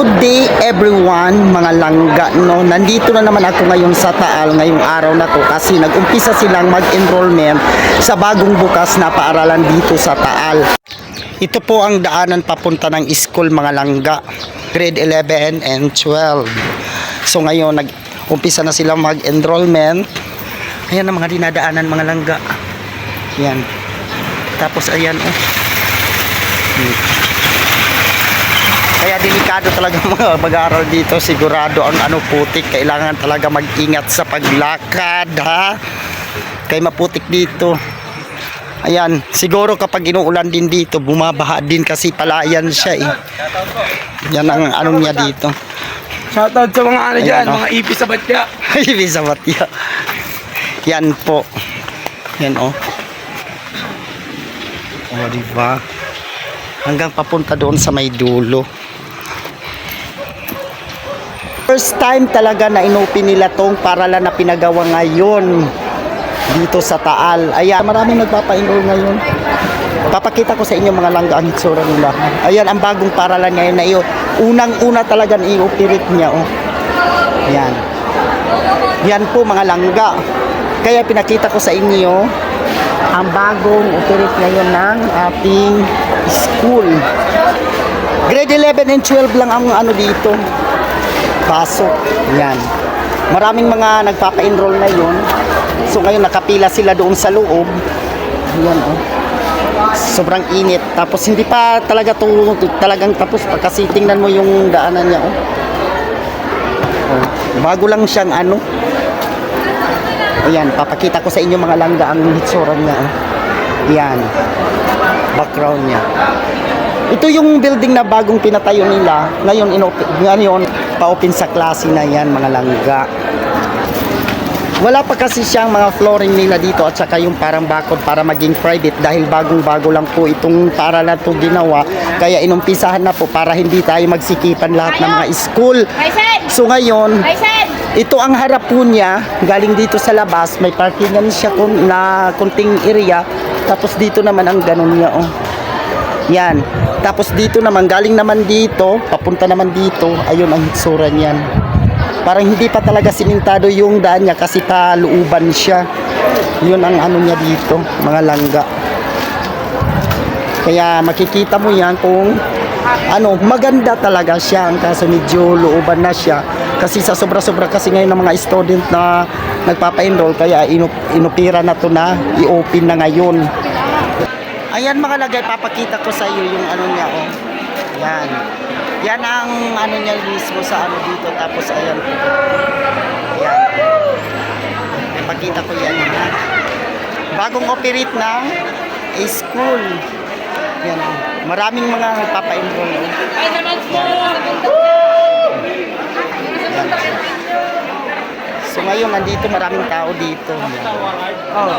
Good day everyone, mga langga, no? Nandito na naman ako ngayon sa Taal ngayong araw na to kasi nag-umpisa silang mag-enrollment sa bagong bukas na paaralan dito sa Taal. Ito po ang daanan papunta ng school mga langga, grade 11 and 12. So ngayon nag-umpisa na silang mag-enrollment. Ayan ang mga dinadaanan mga langga. Yan. Tapos ayan oh. Hmm. Kaya delikado talaga mga mag-aaral dito. Sigurado ang ano putik. Kailangan talaga mag-ingat sa paglakad ha. Kaya maputik dito. Ayan, siguro kapag inuulan din dito, bumabaha din kasi palayan siya eh. Yan ang ano niya dito. Shoutout sa mga ano Ayan, dyan, oh. mga ipis sa batya. Ibig sa batya. Yan po. Yan oh. Oh, di ba? Hanggang papunta doon sa may dulo. First time talaga na inopen nila tong paralan na pinagawa ngayon dito sa Taal. Ayan, maraming nagpapa-enroll ngayon. Papakita ko sa inyo mga langga ang hitsura nila. Ayan, ang bagong paralan ngayon na iyo. Unang-una talaga na i-operate niya. Oh. Ayan. Yan po mga langga. Kaya pinakita ko sa inyo ang bagong operate ngayon ng ating school. Grade 11 and 12 lang ang ano dito. Pasok. Yan. Maraming mga nagpapa-enroll na yun. So ngayon nakapila sila doon sa loob. Yan oh. Sobrang init. Tapos hindi pa talaga to talagang tapos kasi tingnan mo yung daanan niya oh. Oh, bago lang siyang ano. Ayan, papakita ko sa inyo mga langga ang hitsura niya. Oh. Yan. Background niya. Ito yung building na bagong pinatayo nila. Ngayon, inopen, ngayon pa-open sa klase na yan, mga langga. Wala pa kasi siyang mga flooring nila dito at saka yung parang bakod para maging private dahil bagong-bago lang po itong para na to ginawa. Kaya inumpisahan na po para hindi tayo magsikipan lahat ng mga school. So ngayon, ito ang harap po niya, galing dito sa labas, may parkingan siya kun, na kunting area, tapos dito naman ang ganun niya, oh. Yan. Tapos dito naman, galing naman dito, papunta naman dito, ayun ang hitsura niyan. Parang hindi pa talaga simentado yung daan niya kasi paluuban siya. Yun ang ano niya dito, mga langga. Kaya makikita mo yan kung ano, maganda talaga siya. Ang kaso medyo looban na siya. Kasi sa sobra-sobra kasi ngayon ng mga student na nagpapa-enroll, kaya inup, inupira na to na i-open na ngayon. Ayan mga lagay, papakita ko sa iyo yung ano niya, oh. Yan. Yan ang ano niya mismo sa ano dito. Tapos ayan. Ayan. Pakita ko yan. Ha? Bagong operate ng school. Yan. oh. Maraming mga nagpapa-enroll. oh. Yan. So ngayon nandito maraming tao dito. Oh.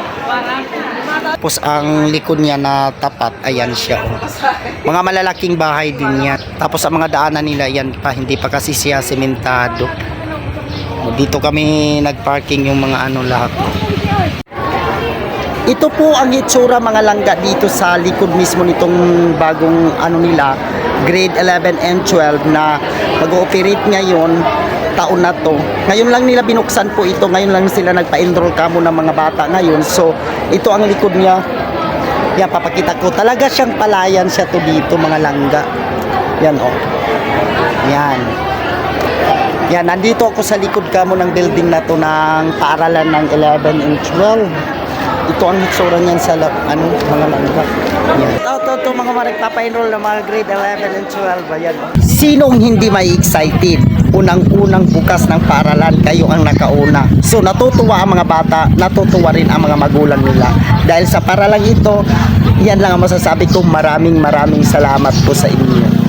Tapos ang likod niya na tapat, ayan siya. oh. Mga malalaking bahay din yan. Tapos ang mga daanan nila, yan pa, hindi pa kasi siya sementado. Oh, Dito kami nagparking yung mga ano lahat. Ito po ang itsura mga langga dito sa likod mismo nitong bagong ano nila, grade 11 and 12 na mag-ooperate ngayon taon na to. Ngayon lang nila binuksan po ito, ngayon lang sila nagpa-enroll kamo ng mga bata ngayon. So, ito ang likod niya. Yan, papakita ko. Talaga siyang palayan siya to dito, mga langga. Yan, oh. Yan. Yan, nandito ako sa likod kamo ng building na to ng paaralan ng 11 and 12. Ito ang hitsura niyan sa ano, mga langga. Yan. Ito, ito, ito, mga mga nagpapa-enroll ng mga grade 11 and 12. Ayan. Sinong hindi may excited? Unang-unang bukas ng paaralan, kayo ang nakauna. So natutuwa ang mga bata, natutuwa rin ang mga magulang nila. Dahil sa paralang ito, yan lang ang masasabi ko, maraming maraming salamat po sa inyo.